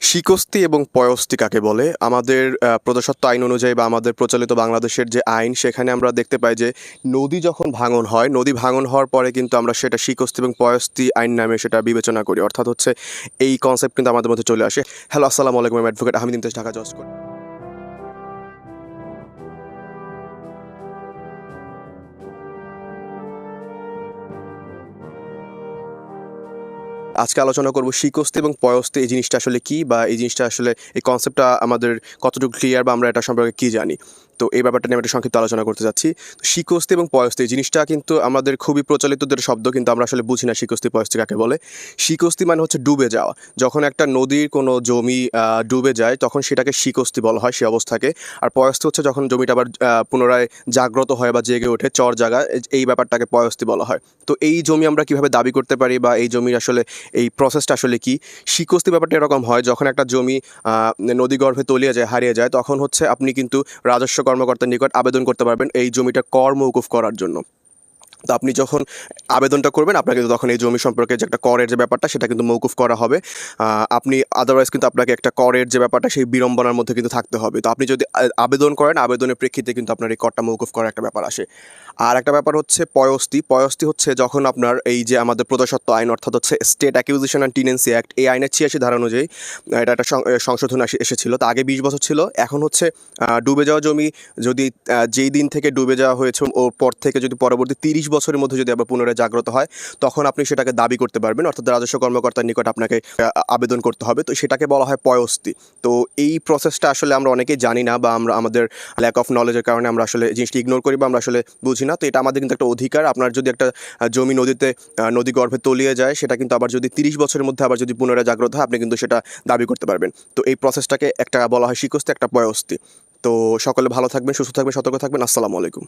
শিকস্তি এবং পয়স্তি কাকে বলে? আমাদের প্রজাসত্ব আইন অনুযায়ী বা আমাদের প্রচলিত বাংলাদেশের যে আইন, সেখানে আমরা দেখতে পাই যে নদী যখন ভাঙন হয়, নদী ভাঙন হওয়ার পরে কিন্তু আমরা সেটা শিকস্তি এবং পয়স্তি আইন নামে সেটা বিবেচনা করি। অর্থাৎ হচ্ছে এই কনসেপ্ট কিন্তু আমাদের মধ্যে চলে আসে। হ্যালো আসসালামু আলাইকুম অ্যাডভোকেট আহমেদ ঢাকা, জজ আজকে আলোচনা করব শিকস্তি এবং পয়স্তি, এই জিনিসটা আসলে কি বা এই জিনিসটা আসলে, এই কনসেপ্টটা আমাদের কতটুকু ক্লিয়ার বা আমরা এটা সম্পর্কে কি জানি। তো এই ব্যাপারটা নিয়ে আমি একটু সংক্ষিপ্ত আলোচনা করতে যাচ্ছি। শিকস্তি এবং পয়স্তি জিনিসটা কিন্তু আমাদের খুবই প্রচলিত শব্দ, কিন্তু আমরা আসলে বুঝি না শিকস্তি, পয়স্তি কাকে বলে। শিকস্তি মানে হচ্ছে ডুবে যাওয়া। যখন একটা নদীর কোনো জমি ডুবে যায়, তখন সেটাকে শিকস্তি বলা হয় সে অবস্থাকে। আর পয়স্তি হচ্ছে যখন জমিটা আবার পুনরায় জাগ্রত হয় বা জেগে ওঠে, চর জায়গা এই ব্যাপারটাকে পয়স্তি বলা হয়। তো এই জমি আমরা কীভাবে দাবি করতে পারি বা এই জমির আসলে, এই প্রসেসটা আসলে কি? শিকস্তি ব্যাপারটা এরকম হয়, যখন একটা জমি নদীগর্ভে তলিয়ে যায়, হারিয়ে যায়, তখন হচ্ছে আপনি কিন্তু রাজস্ব কর্মকর্তার নিকট আবেদন করতে পারবেন এই জমিটা কর মৌকুফ করার জন্য। তো আপনি যখন আবেদনটা করবেন আপনাকে তখন এই জমি সম্পর্কে যে একটা করের যে ব্যাপারটা, সেটা কিন্তু মৌকুফ করা হবে। আপনি আদারওয়াইজ কিন্তু আপনাকে একটা করের যে ব্যাপারটা, সেই বিড়ম্বনার মধ্যে কিন্তু থাকতে হবে। তো আপনি যদি আবেদন করেন, আবেদনের প্রেক্ষিতে কিন্তু আপনার এই করটা মৌকুফ করার একটা ব্যাপার আসে। আর একটা ব্যাপার হচ্ছে পয়স্তি। পয়স্তি হচ্ছে যখন আপনার এই যে আমাদের প্রজাসত্ব আইন, অর্থাৎ হচ্ছে state acquisition and tenancy act এই আইনের ছিয়াশি ধারা অনুযায়ী এটা একটা সংশোধন এসেছিল। তো আগে বিশ বছর ছিল। এখন হচ্ছে ডুবে যাওয়া জমি যদি যেই দিন থেকে ডুবে যাওয়া হয়েছে, ওর পর থেকে যদি পরবর্তী তিরিশ বছরের মধ্যে যদি আবার পুনরায় জাগ্রত হয়, তখন আপনি সেটাকে দাবি করতে পারবেন। অর্থাৎ রাজস্ব কর্মকর্তার নিকট আপনাকে আবেদন করতে হবে। তো সেটাকে বলা হয় পয়স্তি। তো এই প্রসেসটা আসলে আমরা অনেকেই জানি না বা আমরা, আমাদের ল্যাক অফ নলেজের কারণে আমরা আসলে জিনিসটি ইগনোর করি বা আমরা আসলে বুঝি না। তো এটা আমাদের কিন্তু একটা অধিকার। আপনার যদি একটা জমি নদীতে নদী গর্ভে তলিয়ে যায়, সেটা কিন্তু আবার যদি তিরিশ বছরের মধ্যে আবার যদি পুনরায় জাগ্রত হয়, আপনি কিন্তু সেটা দাবি করতে পারবেন। তো এই প্রসেসটাকে একটা বলা হয় শিকস্তি, একটা পয়স্তি। তো সকলে ভালো থাকবেন, সুস্থ থাকবেন, সতর্ক থাকবেন। আসসালামু আলাইকুম।